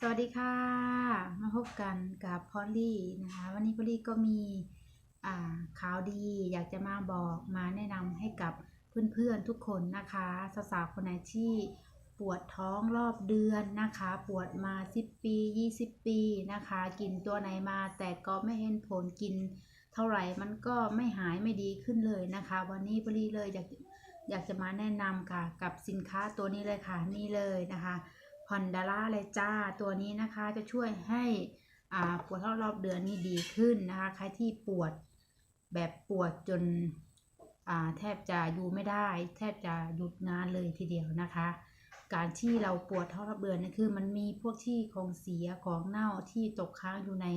สวัสดีค่ะ มาพบกันกับพอลลี่นะคะ วันนี้พอลลี่ก็มีข่าวดีอยากจะมาบอกมาแนะนำให้กับเพื่อนๆทุกคนนะคะสาวๆคนไหนที่ปวดท้องรอบเดือนนะคะ ปวดมา 10 ปี 20 ปีนะคะ กินตัวไหนมาแต่ก็ไม่เห็นผลกินเท่าไหร่มันก็ไม่หายไม่ดีขึ้นเลยนะคะ วันนี้พอลลี่เลยอยากอยากจะมาแนะนำค่ะกับสินค้าตัวนี้เลยค่ะนี่เลยนะคะ พอนดาร่าเลยจ้าตัวนี้นะคะจะช่วยให้อาปวดท้องรอบเดือนนี่ดีขึ้นนะคะใครที่ปวดแบบปวดจนแทบจะอยู่ไม่ได้ แทบจะหยุดงานเลยทีเดียวนะคะ การที่เราปวดท้องรอบเดือนนี่คือ มันมีพวกที่ของเสียของเน่าที่ตกค้างอยู่ใน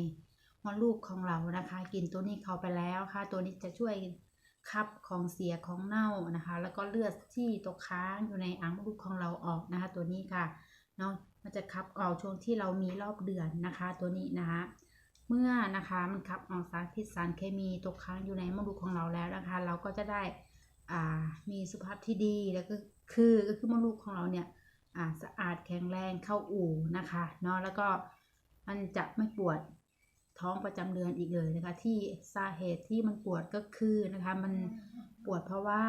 มดลูกของเรานะคะ กินตัวนี้เข้าไปแล้วค่ะ ตัวนี้จะช่วยขับของเสียของเน่านะคะ แล้วก็เลือดที่ตกค้างอยู่ในอ่างมดลูกของเราออกนะคะ ตัวนี้ค่ะ เนาะมันจะขับออกช่วงที่เรามีรอบเดือนนะคะ ตัวนี้นะคะเมื่อนะคะมันขับออกสารพิษสารเคมีตกค้างอยู่ในมดลูกของเราแล้วนะคะ เราก็จะได้อ่ามีสุขภาพที่ดีแล้วก็คือก็คือมดลูกของเราเนี่ยอ่าสะอาดแข็งแรงเข้าอู่นะคะเนาะแล้วก็มันจะไม่ปวดท้องประจำเดือนอีกเลยนะคะ ที่สาเหตุที่มันปวดก็คือนะคะมันปวดเพราะว่า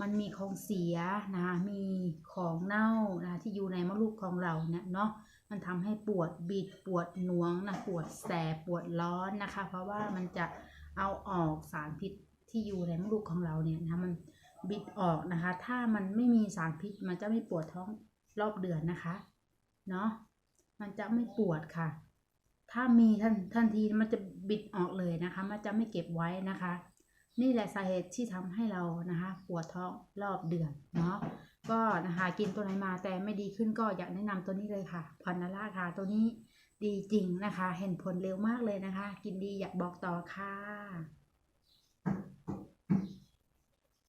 มันมีของเสียนะคะมีของเน่านะคะที่อยู่ใน ของเราเนี่ยเนาะมันทำให้ปวดบิดปวดหน่วงนะปวดแสบปวดร้อนนะคะ เพราะว่ามันจะเอาออกสารพิษที่อยู่ในมดลูกของเราเนี่ยนะคะมันบิดออกนะคะ ถ้ามันไม่มีสารพิษมันจะไม่ปวดท้องรอบเดือนนะคะเนาะมันจะไม่ปวดค่ะ ถ้ามีทันทันทีมันจะบิดออกเลยนะคะ มันจะไม่เก็บไว้นะคะ นี่แหละสาเหตุที่ทำให้เรานะคะ ปวดท้องรอบเดือนเนาะ ก็นะคะกินตัวไหนมาแต่ไม่ดีขึ้นก็อยากแนะนำตัวนี้เลยค่ะพอนนาร่าค่ะ ตัวนี้ดีจริงนะคะ เห็นผลเร็วมากเลยนะคะ กินดีอยากบอกต่อค่ะ